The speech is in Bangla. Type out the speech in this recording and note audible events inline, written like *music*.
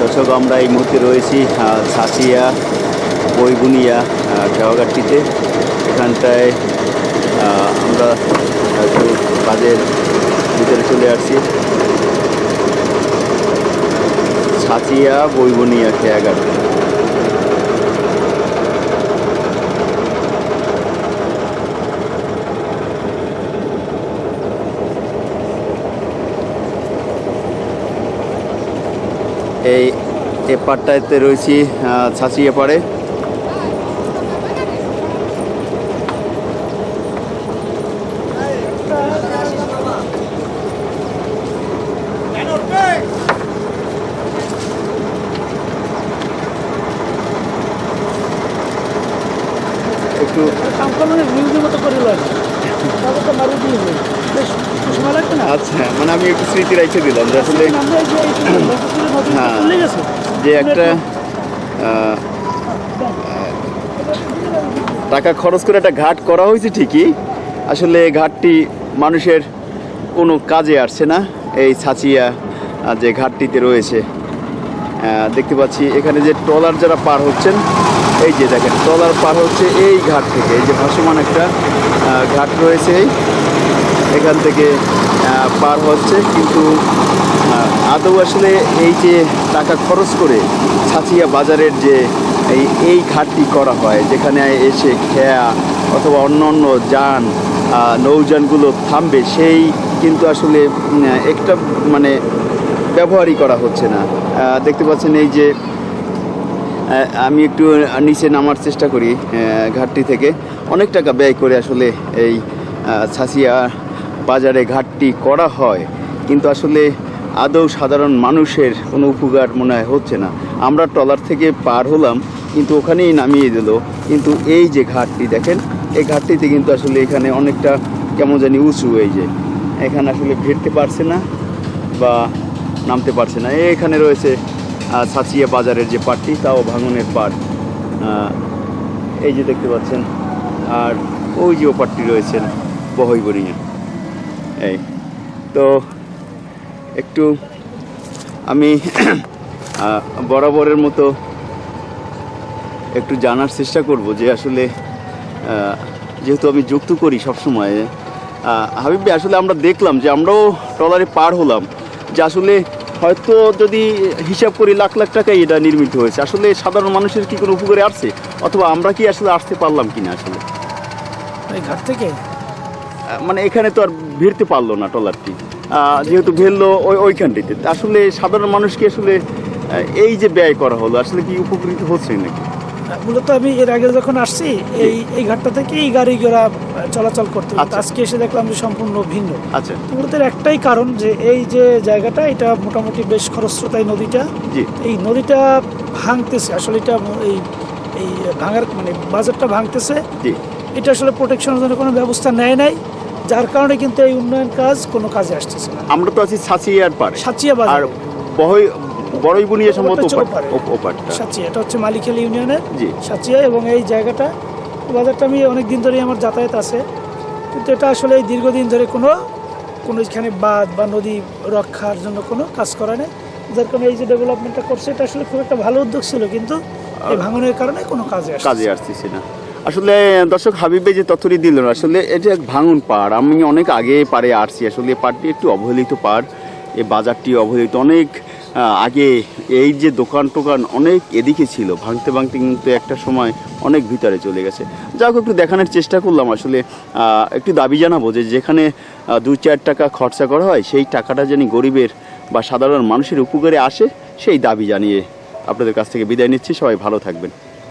দর্শক, আমরা এই মুহূর্তে রয়েছি ছাসিয়া বইগুনিয়া খেওয়াঘাটটিতে এখানটায় আমরা একটু কাজের ভিতরে চলে আসছি। ছাচিয়া বইগুনিয়া, খেয়াঘাট। এই এপারটাতে রয়েছি ছাচিয়া পাড়ে একটু মতো করে লয় তারপর তো মারি দিয়ে হবে বেশ সময় লাগবে না আচ্ছা মানে আমি একটু স্মৃতি রাখতে দিলাম যে আসলে হ্যাঁ। যে একটা টাকা খরচ করে একটা ঘাট করা হয়েছে ঠিকই, আসলে ঘাটটি মানুষের কোনো কাজে আসছে না, এই ছাচিয়া যে ঘাটটিতে রয়েছে দেখতে পাচ্ছি এখানে যে ট্রলার যারা পার হচ্ছেন, এই যে দেখেন, ট্রলার পার হচ্ছে এই ঘাট থেকে, এই যে ভাসমান একটা ঘাট রয়েছে এই এখান থেকে পার হচ্ছে। কিন্তু আদৌ আসলে এই যে টাকা খরচ করে ছাচিয়া বাজারের যে এই এই ঘাটটি করা হয়, যেখানে এসে খেয়া অথবা অন্য অন্য যান নৌযানগুলো থামবে, সেই কিন্তু আসলে একটা মানে ব্যবহারই করা হচ্ছে না। দেখতে পাচ্ছেন এই যে আমি একটু নিচে নামার চেষ্টা করি ঘাটটি থেকে। অনেক টাকা ব্যয় করে আসলে এই ছাসিয়া বাজারে ঘাটটি করা হয়, কিন্তু আসলে আদৌ সাধারণ মানুষের কোনো উপকার মনে হয় হচ্ছে না। আমরা ট্রলার থেকে পার হলাম, কিন্তু ওখানেই নামিয়ে দিল। কিন্তু এই যে ঘাটটি দেখেন, এই ঘাটটিতে কিন্তু আসলে এখানে অনেকটা কেমন জানি উঁচু এই যে এখানে আসলে ভিড়তে পারছে না বা নামতে পারছে না। এখানে রয়েছে ছাচিয়া বাজারের যে পাটটি, তাও ভাঙনের পাট। এই যে দেখতে পাচ্ছেন, আর ওই যে ও ওপারটি রয়েছেন বহইবরিয়া। এই, তো একটু আমি *clears throat* বরাবরের মতো একটু জানার চেষ্টা করব যে আসলে যেহেতু আমি যুক্ত করি সবসময় হাবিব আসলে আমরা দেখলাম যে আমরাও ট্রলারে পার হলাম, যে আসলে হয়তো যদি হিসাব করি লাখ লাখ টাকাই এটা নির্মিত হয়েছে, আসলে সাধারণ মানুষের কি কোনো উপকারে আসছে? অথবা আমরা কি আসলে আসতে পারলাম কিনা আসলে? থেকে? মানে এখানে তো আর ভিড়তে পারল না ট্রলারটি। যেহেতু ভেললো ওই ওইখানটিতে। আসলে সাধারণ মানুষকে আসলে এই যে ব্যয় করা হলো আসলে কি উপকৃত হচ্ছে নাকি? মূলত আমি এর আগে যখন আসছি এই এই ঘাটটা থেকে এই গাড়ি ঘোড়া চলাচল করতে। আচ্ছা। আজকে এসে দেখলাম যে সম্পূর্ণ ভিন্ন। আচ্ছা। মূলত একটাই কারণ যে এই যে জায়গাটা এটা মোটামুটি বেশ খরস্রোতা এই নদীটা এই নদীটা ভাঙতেছে। আসলে এটা এই এই ভাঙার মানে বাজারটা ভাঙতেছে। এটা আসলে প্রোটেকশনের জন্য কোনো ব্যবস্থা নেয় নাই। যার কারণে কিন্তু এই উন্নয়ন কাজ কোনো কাজে আসতেছে না। আমরা তো আছি ছাচিয়ার পারে সাচিয়া বাজার। বহই বড়ই বুনিয়া সম্ভবত। ওপারটা। সাচিয়া এটা হচ্ছে মালিখালী ইউনিয়নের জি। সাচিয়া এবং এই জায়গাটা। বাজারটা আমি অনেক দিন ধরেই আমার যাতায়াত আছে। কিন্তু এটা আসলে এই দীর্ঘদিন ধরে কোনো কোনো এখানে বাঁধ বা নদী রক্ষার জন্য কোনো কাজ করা নেই। যার কারণে এই যে ডেভেলপমেন্টটা করছে এটা আসলে খুব একটা ভালো উদ্যোগ ছিল কিন্তু এই ভাঙনের কারণে কোনো কাজে কাজে আসতেছে না। আসলে, দর্শক হাবিবে যে তথ্যটি দিল আসলে এটা এক ভাঙন পাড়। আমি অনেক আগে পারে আসছি, আসলে পাড়টি একটু অবহেলিত পাড় এ বাজারটি অবহেলিত। অনেক আগে এই যে দোকান টোকান অনেক এদিকে ছিল, ভাঙতে ভাঙতে কিন্তু একটা সময় অনেক ভিতরে চলে গেছে। যাই হোক, একটু দেখানোর চেষ্টা করলাম, আসলে একটু দাবি জানাব যে যেখানে দু চার টাকা খরচা করা হয়, সেই টাকাটা যেন গরিবের বা সাধারণ মানুষের উপকারে আসে, সেই দাবি জানিয়ে আপনাদের কাছ থেকে বিদায় নিচ্ছি। সবাই ভালো থাকবেন।